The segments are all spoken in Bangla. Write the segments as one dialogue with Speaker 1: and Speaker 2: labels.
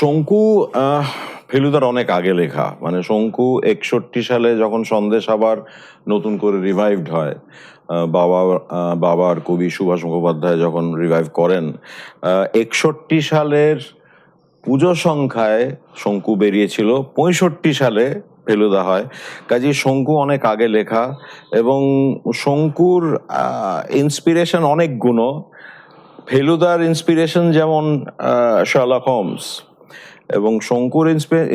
Speaker 1: শঙ্কু ফেলুদার অনেক আগে লেখা। মানে শঙ্কু একষট্টি সালে যখন সন্দেশ আবার নতুন করে রিভাইভড হয় বাবা বাবার কবি সুভাষ মুখোপাধ্যায় যখন রিভাইভ করেন একষট্টি সালের পুজো সংখ্যায় শঙ্কু বেরিয়েছিল, পঁয়ষট্টি সালে ফেলুদা হয়। কাজী শঙ্কু অনেক আগে লেখা এবং শঙ্কুর ইন্সপিরেশন অনেক গুণ। ফেলুদার ইন্সপিরেশন যেমন শার্লক হোমস এবং শঙ্কুর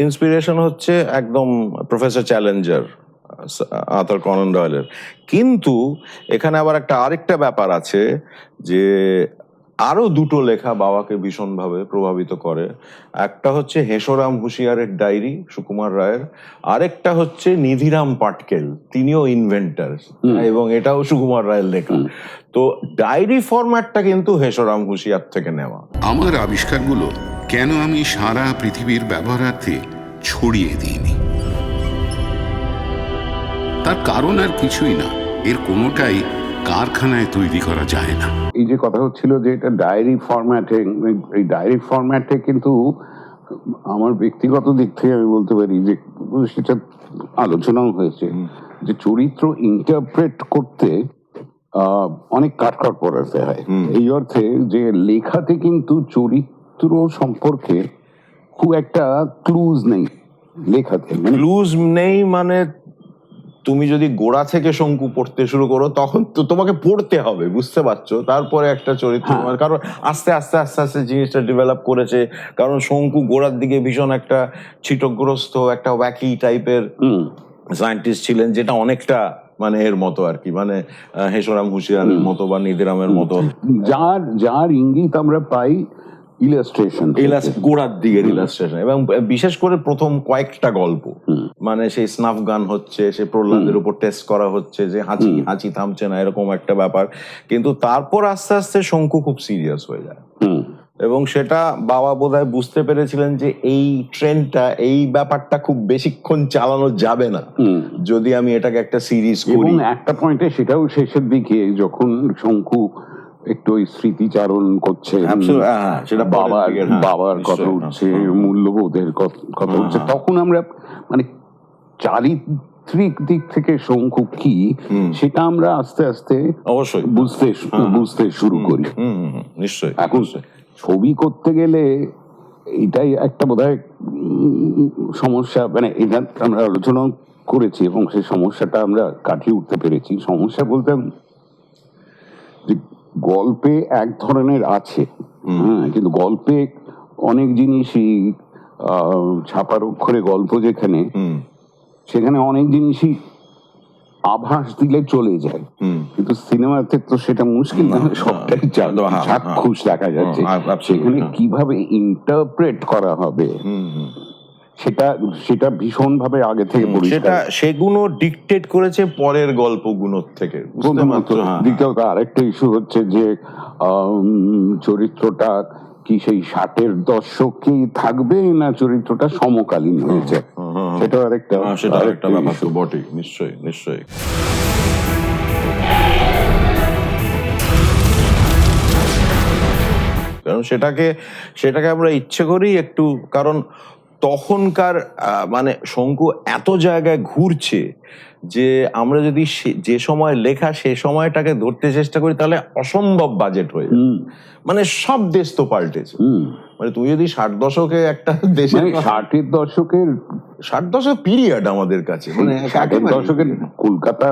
Speaker 1: ইন্সপিরেশন হচ্ছে একদম প্রফেসর চ্যালেঞ্জার আথার কনন ডয়েলের কিন্তু এখানে আবার একটা আরেকটা ব্যাপার আছে যে আরও দুটো লেখা বাবাকে ভীষণভাবে প্রভাবিত করে। একটা হচ্ছে হেসরাম হুঁশিয়ারের ডায়েরি সুকুমার রায়ের আরেকটা হচ্ছে নিধিরাম পাটকেল তিনিও ইনভেন্টার এবং এটাও সুকুমার রায়ের লেখা। তো ডায়েরি ফরম্যাটটা কিন্তু হেসরাম হুঁশিয়ার থেকে নেওয়া।
Speaker 2: আমার আবিষ্কারগুলো কেন আমি সারা পৃথিবীর ব্যবহারার্থে ছড়িয়ে দিইনি? তার কারণ আর কিছুই না। এর কোনোটাই কারখানায় তৈরি করা যায় না।
Speaker 3: এই যে কথা হচ্ছিল যে এটা ডায়েরি ফরম্যাটে এই ডায়েরি ফরম্যাটে কিন্তু আমার ব্যক্তিগত দিক থেকে আমি বলতে পারি যে সেটা আলোচনাও হয়েছে যে চরিত্র ইন্টারপ্রেট করতে আহ, অনেক কাটকাট পড়াতে হয়। এই অর্থে যে লেখাতে কিন্তু চরিত্র সম্পর্কে খুব একটা ক্লুজ নেই লেখাতে মানে
Speaker 1: ক্লুজ নেই মানে তুমি যদি গোড়া থেকে শঙ্কু পড়তে শুরু করো তখন তো তোমাকে পড়তে হবে বুঝতে পারছ? তারপরে একটা চরিত্র
Speaker 3: হ্যাঁ।
Speaker 1: মানে কারণ আস্তে আস্তে আস্তে আস্তে জিনিসটা ডেভেলপ করেছে। কারণ শঙ্কু গোড়ার দিকে ভীষণ একটা ছিটগ্রস্ত একটা ওয়াকি টাইপের সায়েন্টিস্ট ছিলেন যেটা অনেকটা মানে এর মতো আর কি মানে হেসরাম হুঁশিয়ারের মতো বা নিধিরামের মতো।
Speaker 3: যার যার ইঙ্গিত আমরা পাই ইলাস্ট্রেশন
Speaker 1: গোড়ার দিকের ইলাস্ট্রেশন এবং বিশেষ করে প্রথম কয়েকটা গল্প। মানে সেই স্নাফ গান হচ্ছে সে প্রহ্লাদের উপর টেস্ট করা হচ্ছে যে হাঁচি হাঁচি থামছে না এরকম একটা ব্যাপার। কিন্তু তারপর আস্তে আস্তে শঙ্কু খুব সিরিয়াস হয়ে যায়। এবং সেটা বাবা বোধহয় বুঝতে পেরেছিলেন যে এই ট্রেনটা এই ব্যাপারটা খুব বেশিক্ষণ চালানো যাবে না। যদি আমি এটাকে একটা সিরিজ করি।
Speaker 3: একটা পয়েন্টে সেটাও শেষের দিকে যখন শঙ্কু একটু ওই স্মৃতিচারণ করছে।
Speaker 1: হ্যাঁ, হ্যাঁ, সেটা
Speaker 3: বাবার
Speaker 1: হ্যাঁ,
Speaker 3: বাবার কথা উঠছে মূল্যবোধের কথা- উঠছে। তখন আমরা মানে চারিত্রিক দিক থেকে শঙ্কু কি সেটা আমরা আস্তে আস্তে
Speaker 1: অবশ্যই।
Speaker 3: বুঝতে বুঝতে শুরু করি।
Speaker 1: নিশ্চয়ই
Speaker 3: এখন ছবি করতে গেলে এটাই একটা উম, সমস্যা মানে এটা আমরা আলোচনা করেছি এবং সেই সমস্যাটা আমরা কাটিয়ে উঠতে পেরেছি। সমস্যা বলতে যে গল্পে এক ধরনের আছে। হ্যাঁ কিন্তু গল্পে অনেক জিনিসই ছাপার অক্ষরে গল্প যেখানে সেখানে অনেক জিনিসই আভাস দিলে চলে যায়। কিন্তু সিনেমাতে তো সেটা মুশকিল না সবটাই
Speaker 1: হ্যাঁ, হ্যাঁ,
Speaker 3: চাক্ষুষ দেখা যাচ্ছে।
Speaker 1: হ্যাঁ,
Speaker 3: সেখানে
Speaker 1: হ্যাঁ।
Speaker 3: কীভাবে ইন্টারপ্রেট করা হবে? সেটা সেটা ভীষণ ভাবে আগে থেকে
Speaker 1: সেটা সেগুলো ডিকটেট করেছে পরের গল্পগুলোর থেকে পারছ? হ্যাঁ,
Speaker 3: দ্বিতীয়ত আরেকটা ইস্যু হচ্ছে যে চরিত্রটা কি সেই ষাটের দশকেই থাকবে না চরিত্রটা সমকালীন হয়েছে? সেটা আরেকটা
Speaker 1: হ্যাঁ, সেটা একটা ব্যাপার। তো বটেই নিশ্চয়ই নিশ্চয়ই। কারণ সেটাকে সেটাকে আমরা ইচ্ছে করি একটু কারণ তখনকার মানে শঙ্কু এত জায়গায় ঘুরছে যে আমরা যদি যে সময় লেখা সে সময়টাকে ধরতে চেষ্টা করি তাহলে অসম্ভব বাজেট হয়ে মানে সব দেশ তো পাল্টেছে। মানে তুই যদি ষাট দশকে একটা দেশের
Speaker 3: মানে ষাটের দশকের
Speaker 1: ষাট দশক পিরিয়ড আমাদের কাছে মানে
Speaker 3: ষাটের কলকাতা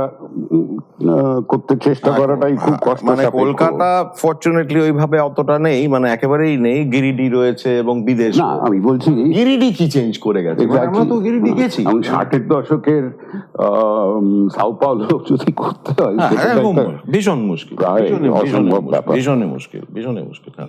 Speaker 3: করতে চেষ্টা করাটাই খুব কষ্ট
Speaker 1: মানে কলকাতা ফরচুনেটলি ওইভাবে অতটা নেই মানে একেবারেই নেই গিরিডি রয়েছে এবং বিদেশ
Speaker 3: না আমি বলছি
Speaker 1: গিরিডি কি চেঞ্জ করে গেছে? মানে আমরা তো গিরিডি গেছি।
Speaker 3: আমি ষাটের দশকের সাউ পাওলো যদি করতে হয়
Speaker 1: হ্যাঁ, ভীষণ মুশকিল ভীষণই-। ভীষণই মুশকিল ভীষণই মুশকিল হ্যাঁ।